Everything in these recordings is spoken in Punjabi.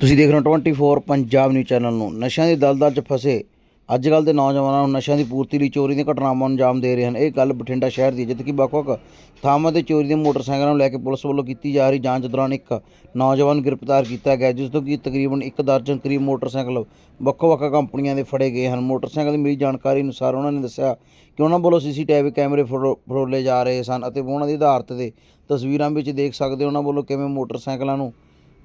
ਤੁਸੀਂ ਦੇਖ ਰਹੇ ਹੋ 24 ਪੰਜਾਬ ਨਿਊਜ਼ ਚੈਨਲ ਨੂੰ। ਨਸ਼ਿਆਂ ਦੀ ਦਲਦਲ 'ਚ ਫਸੇ ਅੱਜ ਕੱਲ੍ਹ ਦੇ ਨੌਜਵਾਨਾਂ ਨੂੰ ਨਸ਼ਿਆਂ ਦੀ ਪੂਰਤੀ ਲਈ ਚੋਰੀ ਦੀਆਂ ਘਟਨਾਵਾਂ ਨੂੰ ਅੰਜਾਮ ਦੇ ਰਹੇ ਹਨ। ਇਹ ਗੱਲ ਬਠਿੰਡਾ ਸ਼ਹਿਰ ਦੀ ਹੈ, ਜਿੱਥੇ ਕਿ ਵੱਖ-ਵੱਖ ਥਾਵਾਂ ਤੇ ਚੋਰੀ ਦੇ ਮੋਟਰਸਾਈਕਲਾਂ ਨੂੰ ਲੈ ਕੇ ਪੁਲਿਸ ਵੱਲੋਂ ਕੀਤੀ ਜਾ ਰਹੀ ਜਾਂਚ ਦੌਰਾਨ ਇੱਕ ਨੌਜਵਾਨ ਗ੍ਰਿਫਤਾਰ ਕੀਤਾ ਗਿਆ ਜਿਸ ਤੋਂ ਕਿ ਤਕਰੀਬਨ ਇੱਕ ਦਰਜਨ ਕਰੀਬ ਮੋਟਰਸਾਈਕਲ ਵੱਖ-ਵੱਖ ਕੰਪਨੀਆਂ ਦੇ ਫੜੇ ਗਏ ਹਨ। ਮੋਟਰਸਾਈਕਲ ਦੀ ਮਿਲੀ ਜਾਣਕਾਰੀ ਅਨੁਸਾਰ ਉਹਨਾਂ ਨੇ ਦੱਸਿਆ ਕਿ ਉਹਨਾਂ ਵੱਲੋਂ ਸੀਸੀਟੀਵੀ ਕੈਮਰੇ ਫਰੋ- ਫਰੋਲੇ ਜਾ ਰਹੇ ਸਨ ਅਤੇ ਉਹਨਾਂ ਦੀ ਆਧਾਰਿਤ ਤੇ ਤਸਵੀਰਾਂ ਵਿੱਚ ਦੇਖ ਸਕਦੇ ਹੋ ਉਹਨਾਂ ਵੱਲੋਂ ਕਿਵੇਂ ਮੋਟਰਸਾਈਕਲਾਂ ਨੂੰ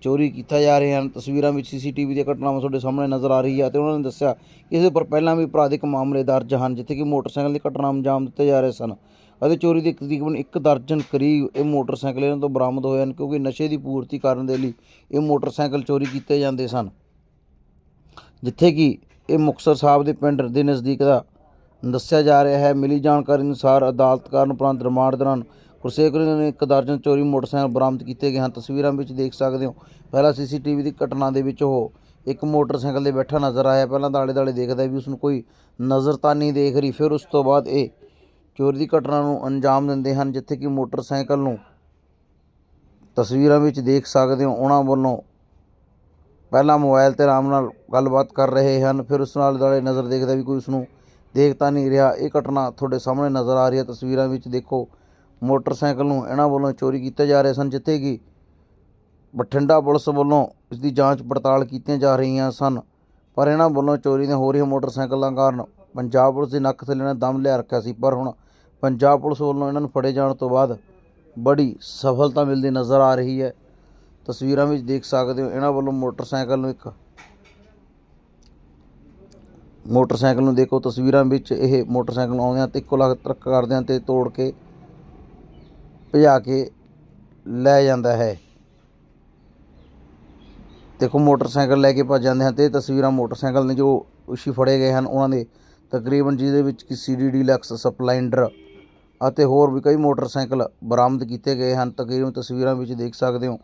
ਚੋਰੀ ਕੀਤਾ ਜਾ ਰਹੇ ਹਨ। ਤਸਵੀਰਾਂ ਵਿੱਚ ਸੀਸੀਟੀਵੀ ਦੀਆਂ ਘਟਨਾਵਾਂ ਤੁਹਾਡੇ ਸਾਹਮਣੇ ਨਜ਼ਰ ਆ ਰਹੀ ਹੈ ਤੇ ਉਹਨਾਂ ਨੇ ਦੱਸਿਆ ਕਿ ਇਸ ਉੱਪਰ ਪਹਿਲਾਂ ਵੀ ਅਪਰਾਧਿਕ ਮਾਮਲੇ ਦਰਜ ਹਨ, ਜਿੱਥੇ ਕਿ ਮੋਟਰਸਾਈਕਲ ਦੀ ਘਟਨਾ ਅੰਜਾਮ ਦਿੱਤੇ ਜਾ ਰਹੇ ਸਨ ਅਤੇ ਚੋਰੀ ਦੇ ਤਕਰੀਬਨ ਇੱਕ ਦਰਜਨ ਕਰੀਬ ਇਹ ਮੋਟਰਸਾਈਕਲ ਇਹਨਾਂ ਤੋਂ ਬਰਾਮਦ ਹੋਏ ਹਨ, ਕਿਉਂਕਿ ਨਸ਼ੇ ਦੀ ਪੂਰਤੀ ਕਰਨ ਦੇ ਲਈ ਇਹ ਮੋਟਰਸਾਈਕਲ ਚੋਰੀ ਕੀਤੇ ਜਾਂਦੇ ਸਨ। ਜਿੱਥੇ ਕਿ ਇਹ ਮੁਕਤਸਰ ਸਾਹਿਬ ਦੇ ਪਿੰਡ ਦੇ ਨਜ਼ਦੀਕ ਦਾ ਦੱਸਿਆ ਜਾ ਰਿਹਾ ਹੈ। ਮਿਲੀ ਜਾਣਕਾਰੀ ਅਨੁਸਾਰ ਅਦਾਲਤ ਕਾਰਨ ਉਪਰੰਤ ਰਿਮਾਂਡ ਦੌਰਾਨ ਗੁਰਸੇਵਕ ਨੇ ਇੱਕ ਦਰਜਨ ਚੋਰੀ ਮੋਟਰਸਾਈਕਲ ਬਰਾਮਦ ਕੀਤੇ ਗਏ ਹਨ। ਤਸਵੀਰਾਂ ਵਿੱਚ ਦੇਖ ਸਕਦੇ ਹੋ, ਪਹਿਲਾਂ ਸੀਸੀਟੀਵੀ ਦੀ ਘਟਨਾ ਦੇ ਵਿੱਚ ਉਹ ਇੱਕ ਮੋਟਰਸਾਈਕਲ ਤੇ ਬੈਠਾ ਨਜ਼ਰ ਆਇਆ। ਪਹਿਲਾਂ ਦਾਲੇ ਦਾਲੇ ਦੇਖਦਾ ਵੀ ਉਸ ਨੂੰ ਕੋਈ ਨਜ਼ਰ ਤਾਂ ਨਹੀਂ ਦੇਖ ਰਹੀ। ਫਿਰ ਉਸ ਤੋਂ ਬਾਅਦ ਇਹ ਚੋਰੀ ਦੀ ਘਟਨਾ ਨੂੰ ਅੰਜਾਮ ਦਿੰਦੇ ਹਨ, ਜਿੱਥੇ ਕਿ ਮੋਟਰਸਾਈਕਲ ਨੂੰ ਤਸਵੀਰਾਂ ਵਿੱਚ ਦੇਖ ਸਕਦੇ ਹੋ। ਉਹਨਾਂ ਵੱਲੋਂ ਪਹਿਲਾਂ ਮੋਬਾਈਲ ਤੇ ਆਰਾਮ ਨਾਲ ਗੱਲਬਾਤ ਕਰ ਰਹੇ ਹਨ। ਫਿਰ ਉਸ ਨਾਲ ਦਾਲੇ ਨਜ਼ਰ ਦੇਖਦਾ ਵੀ ਕੋਈ ਉਸ ਨੂੰ ਦੇਖ ਤਾਂ ਨਹੀਂ ਰਿਹਾ। ਇਹ ਘਟਨਾ ਤੁਹਾਡੇ ਸਾਹਮਣੇ ਨਜ਼ਰ ਆ ਰਹੀ ਹੈ। ਤਸਵੀਰਾਂ ਵਿੱਚ ਦੇਖੋ ਮੋਟਰਸਾਈਕਲ ਨੂੰ ਇਹਨਾਂ ਵੱਲੋਂ ਚੋਰੀ ਕੀਤੇ ਜਾ ਰਹੇ ਸਨ, ਜਿੱਥੇ ਕਿ ਬਠਿੰਡਾ ਪੁਲਿਸ ਵੱਲੋਂ ਇਸ ਦੀ ਜਾਂਚ ਪੜਤਾਲ ਕੀਤੀਆਂ ਜਾ ਰਹੀਆਂ ਸਨ। ਪਰ ਇਹਨਾਂ ਵੱਲੋਂ ਚੋਰੀ ਦੀਆਂ ਹੋ ਰਹੀਆਂ ਮੋਟਰਸਾਈਕਲਾਂ ਕਾਰਨ ਪੰਜਾਬ ਪੁਲਿਸ ਦੇ ਨੱਕ ਥੱਲੇ ਨੇ ਦਮ ਲਿਆ ਰੱਖਿਆ ਸੀ। ਪਰ ਹੁਣ ਪੰਜਾਬ ਪੁਲਿਸ ਵੱਲੋਂ ਇਹਨਾਂ ਨੂੰ ਫੜੇ ਜਾਣ ਤੋਂ ਬਾਅਦ ਬੜੀ ਸਫਲਤਾ ਮਿਲਦੀ ਨਜ਼ਰ ਆ ਰਹੀ ਹੈ। ਤਸਵੀਰਾਂ ਵਿੱਚ ਦੇਖ ਸਕਦੇ ਹੋ, ਇਹਨਾਂ ਵੱਲੋਂ ਮੋਟਰਸਾਈਕਲ ਨੂੰ ਇੱਕ ਮੋਟਰਸਾਈਕਲ ਨੂੰ ਦੇਖੋ, ਤਸਵੀਰਾਂ ਵਿੱਚ ਇਹ ਮੋਟਰਸਾਈਕਲ ਨੂੰ ਆਉਂਦਿਆਂ ਤੇ ਇੱਕੋ ਲੱਖ ਤਰਕ ਕਰਦਿਆਂ ਤੇ ਤੋੜ ਕੇ ਭਜਾ ਕੇ ਲੈ ਜਾਂਦਾ ਹੈ। ਦੇਖੋ, ਮੋਟਰਸਾਈਕਲ ਲੈ ਕੇ ਭੱਜ ਜਾਂਦੇ ਹਨ ਤੇ ਇਹ ਤਸਵੀਰਾਂ ਮੋਟਰਸਾਈਕਲ ਨੇ ਜੋ ਉਸ਼ੀ ਫੜੇ ਗਏ ਹਨ, ਉਹਨਾਂ ਦੇ ਤਕਰੀਬਨ ਜਿਹਦੇ ਵਿੱਚ ਕਿ ਸੀਡੀ ਡੀਲਕਸ ਸਪਲੈਂਡਰ ਅਤੇ ਹੋਰ ਵੀ ਕਈ ਮੋਟਰਸਾਈਕਲ ਬਰਾਮਦ ਕੀਤੇ ਗਏ ਹਨ। ਤਕਰੀਬਨ ਤਸਵੀਰਾਂ ਵਿੱਚ ਦੇਖ ਸਕਦੇ ਹੋ,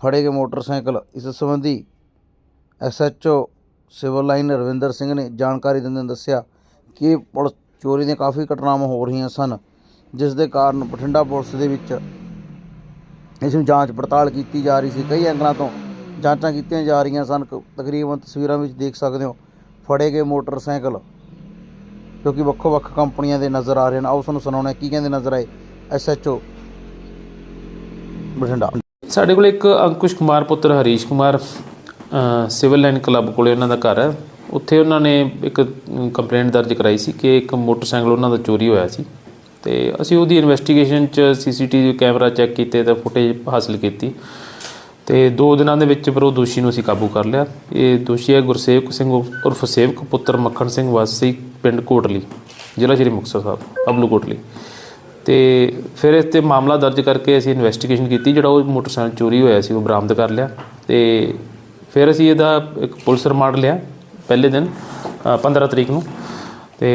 ਫੜੇ ਗਏ ਮੋਟਰਸਾਈਕਲ। ਇਸ ਸੰਬੰਧੀ SHO civil line Ravinder Singh ਨੇ ਜਾਣਕਾਰੀ ਦਿੰਦੇ ਦੱਸਿਆ ਕਿ ਪੁਲਿਸ ਚੋਰੀ ਦੀਆਂ ਕਾਫੀ ਘਟਨਾਵਾਂ ਹੋ ਰਹੀਆਂ ਸਨ। ਜਿਸ ਦੇ ਕਾਰਨ ਬਠਿੰਡਾ ਪੁਲਿਸ ਦੇ ਵਿੱਚ ਇਸ ਨੂੰ ਜਾਂਚ ਪੜਤਾਲ ਕੀਤੀ ਜਾ ਰਹੀ ਸੀ। ਕਈ ਐਂਗਲਾਂ ਤੋਂ ਜਾਂਚਾਂ ਕੀਤੀਆਂ ਜਾ ਰਹੀਆਂ ਸਨ। ਤਕਰੀਬਨ ਤਸਵੀਰਾਂ ਵਿੱਚ ਦੇਖ ਸਕਦੇ ਹੋ, ਫੜੇ ਗਏ ਮੋਟਰਸਾਈਕਲ ਜੋ ਕਿ ਵੱਖੋ ਵੱਖ ਕੰਪਨੀਆਂ ਦੇ ਨਜ਼ਰ ਆ ਰਹੇ ਹਨ। ਆਓ ਤੁਹਾਨੂੰ ਸੁਣਾਉਣਾ ਕੀ ਕਹਿੰਦੇ ਨਜ਼ਰ ਆਏ ਐਸਐਚਓ ਬਠਿੰਡਾ। ਸਾਡੇ ਕੋਲ ਇੱਕ ਅੰਕੁਸ਼ ਕੁਮਾਰ ਪੁੱਤਰ, Harish Kumar civil line club ਕੋਲੇ ਉਹਨਾਂ ਦਾ ਘਰ ਹੈ। ਉੱਥੇ ਉਹਨਾਂ ਨੇ ਇੱਕ ਕੰਪਲੇਂਟ ਦਰਜ ਕਰਾਈ ਸੀ ਕਿ ਇੱਕ ਮੋਟਰਸਾਈਕਲ ਉਹਨਾਂ ਦਾ ਚੋਰੀ ਹੋਇਆ ਸੀ। ਤੇ ਅਸੀਂ ਉਹਦੀ ਇਨਵੈਸਟੀਗੇਸ਼ਨ ਚ ਸੀਸੀਟੀਵੀ ਕੈਮਰਾ ਚੈੱਕ ਕੀਤੇ ਤੇ ਫੁਟੇਜ ਹਾਸਲ ਕੀਤੀ। ਤੇ ਦੋ ਦਿਨਾਂ ਦੇ ਵਿੱਚ ਫਿਰ ਉਹ ਦੋਸ਼ੀ ਨੂੰ ਅਸੀਂ ਕਾਬੂ ਕਰ ਲਿਆ। ਇਹ ਦੋਸ਼ੀ ਹੈ ਗੁਰਸੇਵਕ ਸਿੰਘ ਉਰਫ ਸੇਵਕ ਪੁੱਤਰ ਮੱਖਣ ਸਿੰਘ ਵਾਸੀ ਪਿੰਡ ਕੋਟਲੀ ਜ਼ਿਲ੍ਹਾ ਸ਼੍ਰੀ ਮੁਕਤਸਰ ਸਾਹਿਬ ਅਬਲੂ ਕੋਟਲੀ। ਤੇ ਫਿਰ ਇਸ ਤੇ ਮਾਮਲਾ ਦਰਜ ਕਰਕੇ ਅਸੀਂ ਇਨਵੈਸਟੀਗੇਸ਼ਨ ਕੀਤੀ ਜਿਹੜਾ ਉਹ ਮੋਟਰਸਾਈਕਲ ਚੋਰੀ ਹੋਇਆ ਸੀ ਉਹ ਬਰਾਮਦ ਕਰ ਲਿਆ। ਤੇ ਫਿਰ ਅਸੀਂ ਇਹਦਾ ਇੱਕ ਪੁਲਿਸ ਰਿਮਾਂਡ ਲਿਆ ਪਹਿਲੇ ਦਿਨ ਅ, 15 ਤਰੀਕ ਨੂੰ। ਤੇ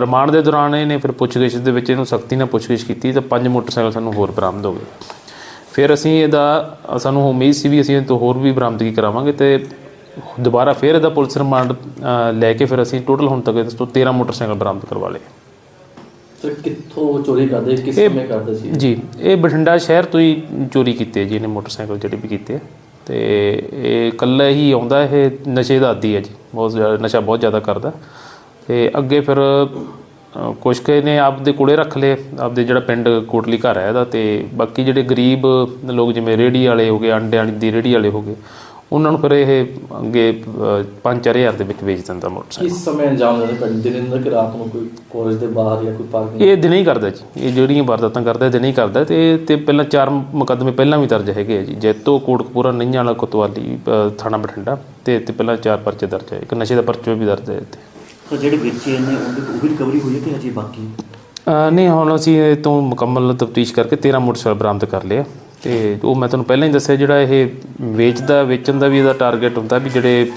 ਰਿਮਾਂਡ ਦੇ ਦੌਰਾਨ ਇਹਨੇ ਫਿਰ ਪੁੱਛਗਿੱਛ ਦੇ ਵਿੱਚ ਇਹਨੂੰ ਸਖਤੀ ਨਾਲ ਪੁੱਛਗਿੱਛ ਕੀਤੀ ਤਾਂ ਪੰਜ ਮੋਟਰਸਾਈਕਲ ਸਾਨੂੰ ਹੋਰ ਬਰਾਮਦ ਹੋ ਗਏ। ਫਿਰ ਅਸੀਂ ਇਹਦਾ ਸਾਨੂੰ ਉਮੀਦ ਸੀ ਵੀ ਅਸੀਂ ਇਹ ਤੋਂ ਹੋਰ ਵੀ ਬਰਾਮਦਗੀ ਕਰਾਵਾਂਗੇ ਤੇ ਦੁਬਾਰਾ ਫਿਰ ਇਹਦਾ ਪੁਲਿਸ ਰਿਮਾਂਡ ਲੈ ਕੇ ਫਿਰ ਅਸੀਂ ਟੋਟਲ ਹੁਣ ਤੱਕ ਇਸ ਤੋਂ 13 ਮੋਟਰਸਾਈਕਲ ਬਰਾਮਦ ਕਰਵਾ ਲਏ। ਕਿੱਥੋਂ ਚੋਰੀ ਕਰਦੇ ਕਿਸ ਸਮੇਂ ਕਰਦੇ ਸੀ? ਜੀ ਇਹ ਬਠਿੰਡਾ ਸ਼ਹਿਰ ਤੋਂ ਹੀ ਚੋਰੀ ਕੀਤੇ ਜੀ ਇਹਨੇ ਮੋਟਰਸਾਈਕਲ ਜਿਹੜੇ ਵੀ ਕੀਤੇ। ਤੇ ਇਹ ਇਕੱਲਾ ਹੀ ਆਉਂਦਾ ਇਹ ਨਸ਼ੇ ਦਾ ਆਦੀ ਹੈ ਜੀ ਬਹੁਤ ਜ਼ਿਆਦਾ ਨਸ਼ਾ ਬਹੁਤ ਜ਼ਿਆਦਾ ਕਰਦਾ। ਤੇ ਅੱਗੇ ਫਿਰ ਕੁਛ ਕੁ ਇਹਨੇ ਆਪਦੇ ਕੋਲੇ ਰੱਖ ਲਏ ਆਪਦੇ ਜਿਹੜਾ ਪਿੰਡ ਕੋਟਲੀ ਘਰ ਹੈ ਇਹਦਾ ਤੇ ਬਾਕੀ ਜਿਹੜੇ ਗਰੀਬ ਲੋਕ ਜਿਵੇਂ ਰੇੜੀ ਵਾਲੇ ਹੋ ਗਏ ਅੰਡਿਆਂ ਦੀ ਰੇੜੀ ਵਾਲੇ ਹੋ ਗਏ ਉਹਨਾਂ ਨੂੰ ਫਿਰ ਇਹ ਅੱਗੇ 5-4000 ਦੇ ਵਿੱਚ ਵੇਚ ਦਿੰਦਾ ਮੋਟਰਸਾਈਕਲ। ਕਿਸ ਸਮੇਂ ਅੰਜਾਮ ਦਿੰਦੇ? ਪਿੰਡ ਦਿਨ ਦਿਨ ਕਿ ਰਾਤ ਨੂੰ ਕੋਈ ਕਾਲਜ ਦੇ ਬਾਹਰ ਜਾਂ ਕੋਈ ਪਾਰਕਿੰਗ ਇਹ ਦਿਨੇ ਹੀ ਕਰਦਾ ਜੀ ਇਹ ਜਿਹੜੀਆਂ ਵਾਰਦਾਤਾਂ ਕਰਦਾ ਦਿਨੇ ਹੀ ਕਰਦਾ ਤੇ ਤੇ ਪਹਿਲਾਂ ਚਾਰ ਮੁਕੱਦਮੇ ਪਹਿਲਾਂ ਵੀ ਦਰਜ ਹੈਗੇ ਆ ਜੀ ਜੈਤੋ ਕੋਟਕਪੂਰਾ ਨਈਆਂ ਵਾਲਾ ਕੋਤਵਾਲੀ ਥਾਣਾ ਬਠਿੰਡਾ ਤੇ ਤੇ ਪਹਿਲਾਂ ਚਾਰ ਪਰਚੇ ਦਰਜ ਹੈ ਇੱਕ ਨਸ਼ੇ ਦਾ ਪਰਚਾ ਵੀ ਦਰਜ ਹੈ ਇੱਥੇ। ਤਾਂ ਜਿਹੜੇ ਵੇਚੇ ਨੇ ਉਹਦੀ ਉਹ ਵੀ ਰਿਕਵਰੀ ਹੋਈ ਹੈ ਕਿ ਅਜੇ ਬਾਕੀ ਹੈ? ਅ, ਨਹੀਂ ਹੁਣ ਅਸੀਂ ਇਹ ਤੋਂ ਮੁਕੰਮਲ ਤਫਤੀਸ਼ ਕਰਕੇ 13 ਮੋਟਰਸਾਈਕਲ ਬਰਾਮਦ ਕਰ ਲਿਆ ਤੇ ਉਹ ਮੈਂ ਤੁਹਾਨੂੰ ਪਹਿਲਾਂ ਹੀ ਦੱਸਿਆ ਜਿਹੜਾ ਇਹ ਵੇਚਦਾ ਵੇਚਣ ਦਾ ਵੀ ਇਹਦਾ ਟਾਰਗੇਟ ਹੁੰਦਾ ਵੀ ਜਿਹੜੇ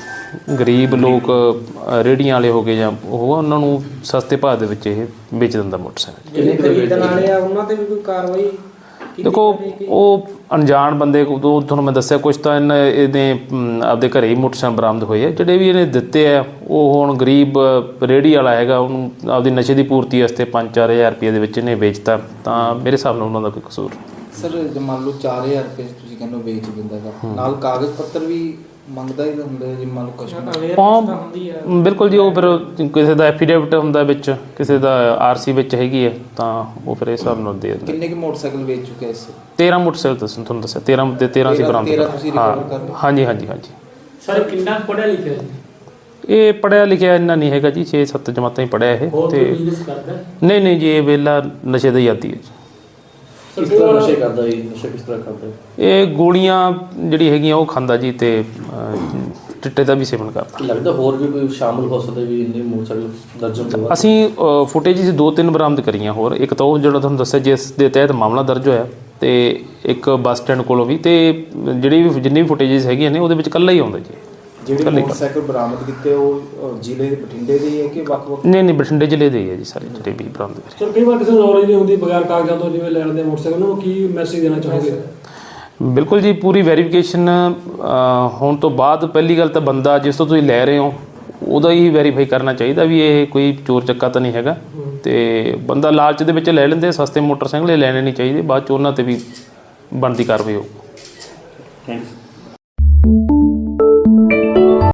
ਗਰੀਬ ਲੋਕ ਅ, ਰੇਹੜੀਆਂ ਵਾਲੇ ਹੋ ਗਏ ਜਾਂ ਉਹ ਉਹਨਾਂ ਨੂੰ ਸਸਤੇ ਭਾਅ ਦੇ ਵਿੱਚ ਇਹ ਵੇਚ ਦਿੰਦਾ ਮੋਟਰਸਾਈਕਲ ਵੇਚਦੇ ਖਰੀਦਣ ਵਾਲੇ ਆ ਉਹਨਾਂ ਤੇ ਵੀ ਕੋਈ ਕਾਰਵਾਈ ਦੇਖੋ ਉਹ ਅਣਜਾਣ ਬੰਦੇ ਕੋ ਉਹ ਤੁਹਾਨੂੰ ਮੈਂ ਦੱਸਿਆ ਕੁਝ ਤਾਂ ਇਹਨੇ ਇਹਦੇ ਆਪਦੇ ਘਰੇ ਹੀ ਮੋਟਰਸਾਈਕਲ ਬਰਾਮਦ ਹੋਏ ਆ। ਜਿਹੜੇ ਵੀ ਇਹਨੇ ਦਿੱਤੇ ਆ ਉਹ ਹੁਣ ਗਰੀਬ ਰੇੜੀ ਵਾਲਾ ਹੈਗਾ ਉਹਨੂੰ ਆਪਦੀ ਨਸ਼ੇ ਦੀ ਪੂਰਤੀ ਵਾਸਤੇ 5-4000 ਰੁਪਏ ਦੇ ਵਿੱਚ ਇਹਨੇ ਵੇਚਤਾ। ਤਾਂ ਮੇਰੇ ਹਿਸਾਬ ਨਾਲ ਉਹਨਾਂ ਦਾ ਕੋਈ ਕਸੂਰ ਸਰ ਜੇ ਮੰਨ ਲਓ 4000 ਰੁਪਏ ਤੁਸੀਂ ਕਹਿੰਦੇ ਵੇਚ ਦਿੰਦਾ ਨਾਲ ਕਾਗਜ਼ ਪੱਤਰ ਵੀ ਮੰਗਦਾ ਹੀ ਤਾਂ ਹੁੰਦਾ ਹੈ ਜੀ ਮੰਨ ਲਓ ਕੁਛ ਅਵੇਅਰ ਹਾਂ ਤਾਂ ਹੁੰਦੀ ਆ। ਬਿਲਕੁਲ ਜੀ ਉਹ ਫਿਰ ਕਿਸੇ ਦਾ ਐਫੀਡੇਵਿਟ ਹੁੰਦਾ ਵਿੱਚ ਕਿਸੇ ਦਾ ਆਰਸੀ ਵਿੱਚ ਹੈਗੀ ਹੈ ਤਾਂ ਉਹ ਫਿਰ ਇਸ ਹਿਸਾਬ ਨਾਲ ਦੇ ਦਿੰਦੇ। ਕਿੰਨੇ ਕੁ ਮੋਟਰਸਾਈਕਲ ਵੇਚ ਚੁੱਕੇ ਇਸ? 13 ਮੋਟਰਸਾਈਕਲ ਦੱਸਣ ਤੁਹਾਨੂੰ ਦੱਸਿਆ 13 ਤੇ 13 ਸੀ ਬਰਾਮਦ ਤੁਸੀਂ ਹਾਂ? ਹਾਂਜੀ ਹਾਂਜੀ ਹਾਂਜੀ। ਸਰ ਕਿੰਨਾ ਪੜਿਆ ਲਿਖਿਆ ਜੀ? ਇਹ ਪੜਿਆ ਲਿਖਿਆ ਇੰਨਾ ਨਹੀਂ ਹੈਗਾ ਜੀ 6-7 ਜਮਾਤਾਂ ਹੀ ਪੜਿਆ ਇਹ ਤੇ? ਨਹੀਂ ਨਹੀਂ ਜੀ ਇਹ ਵੇਲਾ ਨਸ਼ੇ ਦਾ ਆਦੀ ਹੈ ਜੀ। ਕਿਸ ਤਰ੍ਹਾਂ ਨਸ਼ੇ ਕਰਦਾ ਹੈ ਨਸ਼ੇ ਕਿਸ ਤਰ੍ਹਾਂ ਕਰਦਾ? ਇਹ ਗੋਲੀਆਂ ਜਿਹੜੀ ਹੈਗੀਆਂ ਉਹ ਖਾਂਦਾ ਜੀ ਤੇ ਚਿੱਟੇ ਦਾ ਵੀ ਸੇਵਨ ਕਰਦਾ ਕੀ ਲੱਗਦਾ ਹੋਰ ਵੀ ਕੋਈ ਸ਼ਾਮਲ ਹੋ ਸਕਦਾ ਵੀ ਇੰਨੇ ਮੋਟਰਸਾਈਕਲ ਦਰਜਨ ਵੱਧ? ਅਸੀਂ ਫੁਟੇਜ ਦੋ ਤਿੰਨ ਬਰਾਮਦ ਕਰੀਆਂ ਹੋਰ। ਇੱਕ ਤਾਂ ਉਹ ਜਿਹੜਾ ਤੁਹਾਨੂੰ ਦੱਸਿਆ ਜਿਸ ਦੇ ਤਹਿਤ ਮਾਮਲਾ ਦਰਜ ਹੋਇਆ ਤੇ ਇੱਕ ਬੱਸ ਸਟੈਂਡ ਕੋਲੋਂ ਵੀ ਤੇ ਜਿਹੜੀ ਵੀ ਜਿੰਨੀ ਵੀ ਫੁਟੇजेस ਹੈਗੀਆਂ ਨੇ ਉਹਦੇ ਵਿੱਚ ਕੱਲਾ ਹੀ ਆਉਂਦਾ ਜੀ। ਜਿਹੜੇ ਮੋਟਰਸਾਈਕਲ ਬਰਾਮਦ ਕੀਤੇ ਉਹ ਜ਼ਿਲ੍ਹੇ ਦੇ ਬਠਿੰਡੇ ਦੇ ਹੀ ਹੈ ਕਿ ਵੱਖ-ਵੱਖ? ਨਹੀਂ ਨਹੀਂ ਬਠਿੰਡੇ ਜ਼ਿਲ੍ਹੇ ਦੇ ਹੀ ਹੈ ਜੀ ਸਾਰੇ ਜਿਹੜੇ ਵੀ ਬਰਾਮਦ ਕਰੇ। ਸਰ ਕਈ ਵਾਰ ਕਿਸੇ ਨੂੰ ਨੌਲੇਜ ਨਹੀਂ ਹੁੰਦੀ ਬਗੈਰ ਕਾਗਜ਼ਾਂ ਤੋਂ ਜਿਵੇਂ ਲੈਣ ਦੇ ਮੋਟਰਸਾਈਕਲ ਨੂੰ ਕੀ ਮੈਸੇਜ ਦੇਣਾ ਚਾਹੋਗੇ? ਬਿਲਕੁਲ ਜੀ, ਪੂਰੀ ਵੈਰੀਫਿਕੇਸ਼ਨ ਹੋਣ ਤੋਂ ਬਾਅਦ ਪਹਿਲੀ ਗੱਲ ਤਾਂ ਬੰਦਾ ਜਿਸ ਤੋਂ ਤੁਸੀਂ ਲੈ ਰਹੇ ਹੋ, ਉਹਦਾ ਹੀ ਵੈਰੀਫਾਈ ਕਰਨਾ ਚਾਹੀਦਾ ਵੀ ਇਹ ਕੋਈ ਚੋਰ ਚੱਕਾ ਤਾਂ ਨਹੀਂ ਹੈਗਾ। ਤੇ ਬੰਦਾ ਲਾਲਚ ਦੇ ਵਿੱਚ ਲੈ ਲੈਂਦੇ, ਸਸਤੇ ਮੋਟਰਸਾਈਕਲ ਇਹ ਲੈਣੇ ਨਹੀਂ ਚਾਹੀਦੇ, ਬਾਅਦ ਚ ਉਹਨਾਂ ਤੇ ਵੀ ਬਣਦੀ ਕਾਰਵਾਈ ਹੋਊ। ਥੈਂਕਸ